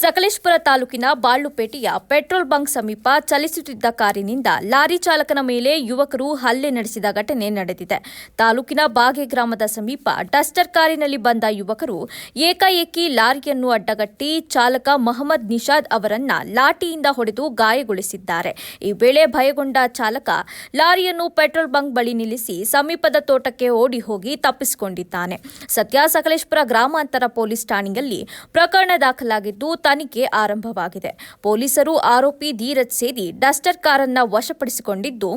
ಸಕಲೇಶ್ಪುರ ತಾಲೂಕಿನ ಬಾಳುಪೇಟೆಯ petrol bunk ಸಮೀಪ ಚಲಿಸುತ್ತಿದ್ದ ಕಾರಿನಿಂದ ಲಾರಿ ಚಾಲಕನ ಮೇಲೆ ಯುವಕರು ಹಲ್ಲೆ ನಡೆಸಿದ ಘಟನೆ ನಡೆದಿದೆ. ತಾಲೂಕಿನ ಬಾಗೆ ಗ್ರಾಮದ ಸಮೀಪ ಡಸ್ಟರ್ ಕಾರಿನಲ್ಲಿ ಬಂದ ಯುವಕರು ಏಕಾಏಕಿ ಲಾರಿಯನ್ನು ಅಡ್ಡಗಟ್ಟಿ ಚಾಲಕ ಮೊಹಮ್ಮದ್ ನಿಷಾದ್ ಅವರನ್ನ ಲಾಠಿಯಿಂದ ಹೊಡೆದು ಗಾಯಗೊಳಿಸಿದ್ದಾರೆ. ಈ ವೇಳೆ ಭಯಗೊಂಡ ಚಾಲಕ ಲಾರಿಯನ್ನು ಪೆಟ್ರೋಲ್ ಬಂಕ್ ಬಳಿ ನಿಲ್ಲಿಸಿ ಸಮೀಪದ ತೋಟಕ್ಕೆ ಓಡಿ ಹೋಗಿ ತಪ್ಪಿಸಿಕೊಂಡಿದ್ದಾನೆ. ಸದ್ಯ ಸಕಲೇಶ್ಪುರ ಗ್ರಾಮಾಂತರ ಪೊಲೀಸ್ ಠಾಣೆಯಲ್ಲಿ ಪ್ರಕರಣ ದಾಖಲಾಗಿದ್ದು ತನಿಖೆ ಆರಂಭವಾಗಿದೆ. ಪೊಲೀಸರು ಆರೋಪಿ ಧೀರಜ್ ಸೇರಿ ಡಸ್ಟರ್ ಕಾರನ್ನ ವಶಪಡಿಸಿಕೊಂಡಿದ್ದು,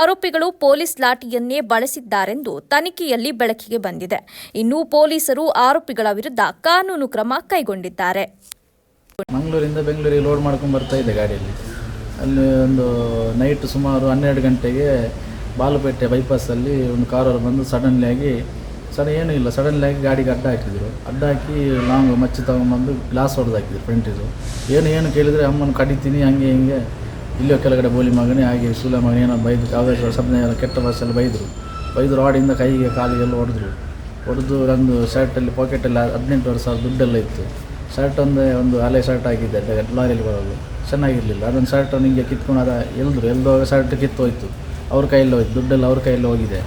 ಆರೋಪಿಗಳು ಪೊಲೀಸ್ ಲಾಠಿಯನ್ನೇ ಬಳಸಿದ್ದಾರೆಂದು ತನಿಖೆಯಲ್ಲಿ ಬೆಳಕಿಗೆ ಬಂದಿದೆ. ಇನ್ನು ಪೊಲೀಸರು ಆರೋಪಿಗಳ ವಿರುದ್ಧ ಕಾನೂನು ಕ್ರಮ ಕೈಗೊಂಡಿದ್ದಾರೆ. ಮಂಗಳೂರಿಂದ ಬೆಂಗಳೂರಿಗೆ ಲೋಡ್ ಮಾಡ್ಕೊಂಡು ಬರ್ತಾ ಇದೆ ಗಾಡಿಯಲ್ಲಿ. ಅಲ್ಲಿ ಒಂದು ನೈಟ್ ಸುಮಾರು ಹನ್ನೆರಡು ಗಂಟೆಗೆ ಬಾಲುಪೇಟೆ ಬೈಪಾಸಲ್ಲಿ ಒಂದು ಕಾರವರು ಬಂದು ಸಡನ್ಲಿ ಆಗಿ ಸಡನ್ ಏನೂ ಇಲ್ಲ. ಸಡನ್ಲಿ ಆಗಿ ಗಾಡಿಗೆ ಅಡ್ಡ ಹಾಕಿದ್ರು. ಅಡ್ಡ ಹಾಕಿ ಲಾಂಗ್ ಮಚ್ಚಿ ತೊಗೊಂಬಂದು ಗ್ಲಾಸ್ ಹೊಡೆದು ಹಾಕಿದ್ರು ಫ್ರಂಟಿದು ಏನು ಏನು ಕೇಳಿದರೆ ಅಮ್ಮನ ಕಡಿತೀನಿ, ಹಂಗೆ, ಹಿಂಗೆ. ಇಲ್ಲೋ ಕೆಳಗಡೆ ಬೋಲಿ ಮಗನೇ, ಹಾಗೆ ಸುಲ ಮಗನೇ, ಏನೋ ಬೈದು ಯಾವುದೇ ಸಬ್ನ ಏನೋ ಕೆಟ್ಟ ಬಸ್ಸೆಲ್ಲ ಬೈದರು. ಬೈದು ರಾಡಿಂದ ಕೈಗೆ ಕಾಲಿಗೆಲ್ಲ ಹೊಡೆದ್ರು. ಹೊಡೆದು ನಂದು ಶರ್ಟಲ್ಲಿ ಪಾಕೆಟಲ್ಲಿ ಹದಿನೆಂಟುವರೆ ಸಾವಿರ ದುಡ್ಡೆಲ್ಲ ಇತ್ತು. ಶರ್ಟ್ ಒಂದೇ ಒಂದು ಹಳೆ ಶರ್ಟ್ ಆಗಿದ್ದೆ ಲಾರಿಯಲ್ಲಿ ಬರೋದು. ಚೆನ್ನಾಗಿರಲಿಲ್ಲ. ಅದೊಂದು ಶರ್ಟ್ ಹಿಂಗೆ ಕಿತ್ಕೊಂಡು ಅದ ಎಲ್ದರು ಎಲ್ದೋಗ ಶರ್ಟ್ ಕಿತ್ತೋಯ್ತು ಅವ್ರ ಕೈಯಲ್ಲಿ ಹೋಯ್ತು. ದುಡ್ಡೆಲ್ಲ ಅವ್ರ ಕೈಯಲ್ಲಿ ಹೋಗಿದೆ.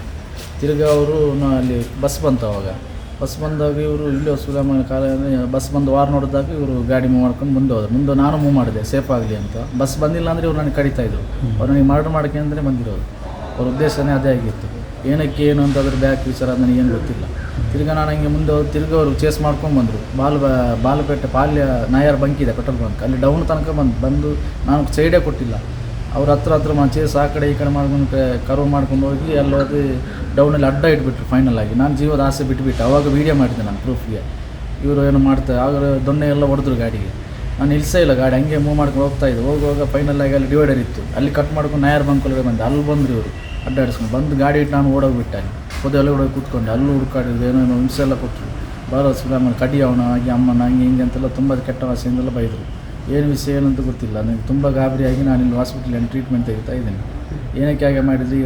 ತಿರ್ಗಿ ಅವರು ಅಲ್ಲಿ ಬಸ್ ಬಂತು ಅವಾಗ ಬಸ್ ಬಂದಾಗ ಇವರು ಇಲ್ಲೋ ಸುಲಮನ ಕಾಲ ಬಸ್ ಬಂದು ವಾರ ನೋಡಿದಾಗ ಇವರು ಗಾಡಿ ಮೂವ್ ಮಾಡ್ಕೊಂಡು ಮುಂದೆ ಹೋದ್ರು. ಮುಂದೆ ನಾನು ಮೂವ್ ಮಾಡಿದೆ ಸೇಫ್ ಆಗಲಿ ಅಂತ. ಬಸ್ ಬಂದಿಲ್ಲ ಅಂದರೆ ಇವ್ರು ನನಗೆ ಕಡಿತಾಯಿದ್ರು ಅವ್ರು ನನಗೆ ಮರ್ಡರ್ ಮಾಡೋಕ್ಕೆ ಅಂದರೆ ಬಂದಿರೋದು ಅವ್ರ ಉದ್ದೇಶನೇ ಅದೇ ಆಗಿತ್ತು. ಏನಕ್ಕೆ ಏನು ಅಂತ ಅದ್ರ ಬ್ಯಾಕ್ ವಿಚಾರ ನನಗೇನು ಗೊತ್ತಿಲ್ಲ. ತಿರ್ಗಿ ನಾನು ಹಂಗೆ ಮುಂದೆ ಹೋಗಿ ತಿರ್ಗಿ ಅವರು ಚೇಸ್ ಮಾಡ್ಕೊಂಡು ಬಂದರು. ಬಾಲ್ ಬಾಲಪೇಟೆ ಪಾಲ್ಯ ನಾಯರ್ ಬಂಕ್ ಇದೆ ಪೆಟ್ರೋಲ್ ಬಂಕ್. ಅಲ್ಲಿ ಡೌನ್ ತನಕ ಬಂದು ಬಂದು ನಾನು ಸೈಡೇ ಕೊಟ್ಟಿಲ್ಲ. ಅವ್ರ ಹತ್ರ ಹತ್ರ ಮಾ ಚೇಸ್ ಆ ಕಡೆ ಈ ಕಡೆ ಮಾಡ್ಕೊಂಡು ಕರ್ವ್ ಮಾಡ್ಕೊಂಡು ಹೋಗಿ ಅಲ್ಲಿ ಹೋಗಿ ಡೌನಲ್ಲಿ ಅಡ್ಡ ಇಟ್ಬಿಟ್ರು ಫೈನಲ್ ಆಗಿ. ನಾನು ಜೀವದ ಆಸೆ ಬಿಟ್ಟುಬಿಟ್ಟು ಅವಾಗ ವೀಡಿಯೋ ಮಾಡಿದ್ದೆ ನಾನು ಪ್ರೂಫ್ಗೆ ಇವರು ಏನು ಮಾಡ್ತಾರೆ ಆಗ ದೊಣ್ಣೆ ಎಲ್ಲ ಹೊಡೆದ್ರು ಗಾಡಿಗೆ. ನಾನು ನಿಲ್ಸೇ ಇಲ್ಲ ಗಾಡಿ, ಹಂಗೆ ಮೂವ್ ಮಾಡ್ಕೊಂಡು ಹೋಗ್ತಾ ಇದ್ದೆ. ಹೋಗುವಾಗ ಫೈನಲ್ ಆಗಿ ಅಲ್ಲಿ ಡಿವೈಡರ್ ಇತ್ತು. ಅಲ್ಲಿ ಕಟ್ ಮಾಡ್ಕೊಂಡು ನಾಯರ್ ಬಂಕ್ ಒಳಗೆ ಬಂದೆ. ಅಲ್ಲಿ ಬಂದರು ಇವರು. ಅಡ್ಡಾಡಿಸ್ಕೊಂಡು ಬಂದು ಗಾಡಿ ಇಟ್ಟು ನಾನು ಓಡೋಗ್ಬಿಟ್ಟೆ ಅಲ್ಲಿ. ಪೊದೆ ಒಳಗಡೆ ಕೂತ್ಕೊಂಡೆ. ಅಲ್ಲೂ ಹುಡ್ಕಾಡಿದ್ರು, ಏನೋ ಹಿಂಸೆ ಎಲ್ಲ ಕೊಟ್ಟರು ಬಾರೋ ಸುಬ್ರಹ್ಮಣ್ಯ ಕಡಿ ಅವನ ಹಾಗೆ ಅಮ್ಮನ, ಹಂಗೆ ಹಿಂಗೆ ಅಂತೆಲ್ಲ ತುಂಬ ಕೆಟ್ಟ ವಾಸಿಯಿಂದೆಲ್ಲ ಬೈದರು. ಏನು ವಿಷಯ ಏನು ಅಂತ ಗೊತ್ತಿಲ್ಲ. ನನಗೆ ತುಂಬ ಗಾಬರಿಯಾಗಿ ನಾನು ಇಲ್ಲಿ ಹಾಸ್ಪಿಟ್ಲಲ್ಲಿ ಟ್ರೀಟ್ಮೆಂಟ್ ತೆಗಿತಾ ಇದ್ದೀನಿ. ಏನಕ್ಕೆ ಹಾಗೆ ಮಾಡಿದ್ರಿ?